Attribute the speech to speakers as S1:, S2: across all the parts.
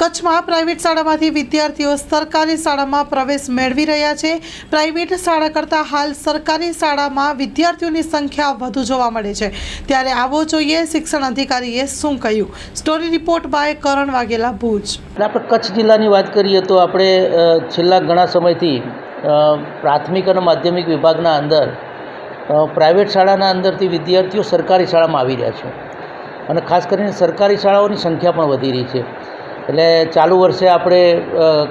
S1: કચ્છમાં પ્રાઇવેટ શાળામાંથી વિદ્યાર્થીઓ સરકારી શાળામાં પ્રવેશ મેળવી રહ્યા છે. પ્રાઇવેટ શાળા કરતાં હાલ સરકારી શાળામાં વિદ્યાર્થીઓની સંખ્યા વધુ જોવા મળે છે. ત્યારે આવો જોઈએ શિક્ષણ અધિકારીએ શું કહ્યું. Story report by Karan Vaghela, Bhuj.
S2: આપણે કચ્છ જિલ્લાની વાત કરીએ તો આપણે છેલ્લા ઘણા સમયથી પ્રાથમિક અને માધ્યમિક વિભાગના અંદર પ્રાઇવેટ શાળાના અંદરથી વિદ્યાર્થીઓ સરકારી શાળામાં આવી રહ્યા છે. અને ખાસ કરીને સરકારી શાળાઓની સંખ્યા પણ વધી રહી છે. એટલે ચાલુ વર્ષે આપણે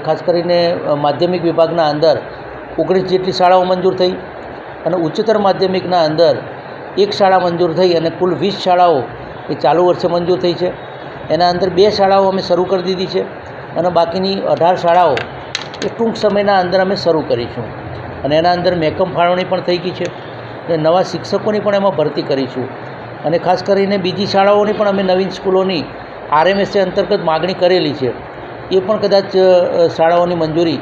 S2: ખાસ કરીને માધ્યમિક વિભાગના અંદર ઓગણીસ જેટલી શાળાઓ મંજૂર થઈ અને ઉચ્ચતર માધ્યમિકના અંદર એક શાળા મંજૂર થઈ અને કુલ વીસ શાળાઓ એ ચાલુ વર્ષે મંજૂર થઈ છે. એના અંદર બે શાળાઓ અમે શરૂ કરી દીધી છે અને બાકીની અઢાર શાળાઓ એ ટૂંક સમયના અંદર અમે શરૂ કરીશું. અને એના અંદર મેકમ ફાળવણી પણ થઈ ગઈ છે અને નવા શિક્ષકોની પણ એમાં ભરતી કરીશું. અને ખાસ કરીને બીજી શાળાઓની પણ અમે નવીન સ્કૂલોની આરએમએસએ અંતર્ગત માગણી કરેલી છે. એ પણ કદાચ શાળાઓની મંજૂરી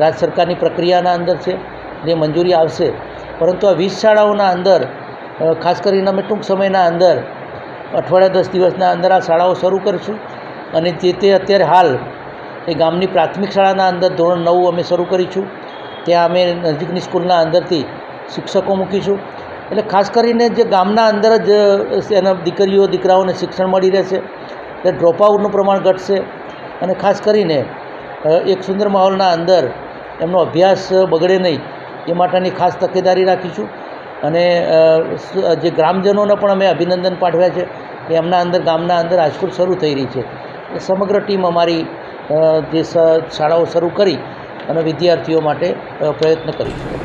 S2: રાજ્ય સરકારની પ્રક્રિયાના અંદર છે જે મંજૂરી આવશે. પરંતુ આ વીસ શાળાઓના અંદર ખાસ કરીને અમે ટૂંક સમયના અંદર, અઠવાડિયા દસ દિવસના અંદર આ શાળાઓ શરૂ કરીશું. અને જે તે અત્યારે હાલ એ ગામની પ્રાથમિક શાળાના અંદર ધોરણ નવ અમે શરૂ કરીશું. ત્યાં અમે નજીકની સ્કૂલના અંદરથી શિક્ષકો મૂકીશું. એટલે ખાસ કરીને જે ગામના અંદર જ એના દીકરીઓ, દીકરાઓને શિક્ષણ મળી રહેશે. એટલે ડ્રોપઆઉટનું પ્રમાણ ઘટશે. અને ખાસ કરીને એક સુંદર માહોલના અંદર એમનો અભ્યાસ બગડે નહીં, એ માટેની ખાસ તકેદારી રાખીશું. અને જે ગ્રામજનોને પણ અમે અભિનંદન પાઠવ્યા છે કે એમના અંદર, ગામના અંદર હાઈસ્કૂલ શરૂ થઈ રહી છે. એ સમગ્ર ટીમ અમારી જે શાળાઓ શરૂ કરી અને વિદ્યાર્થીઓ માટે પ્રયત્ન કરીશું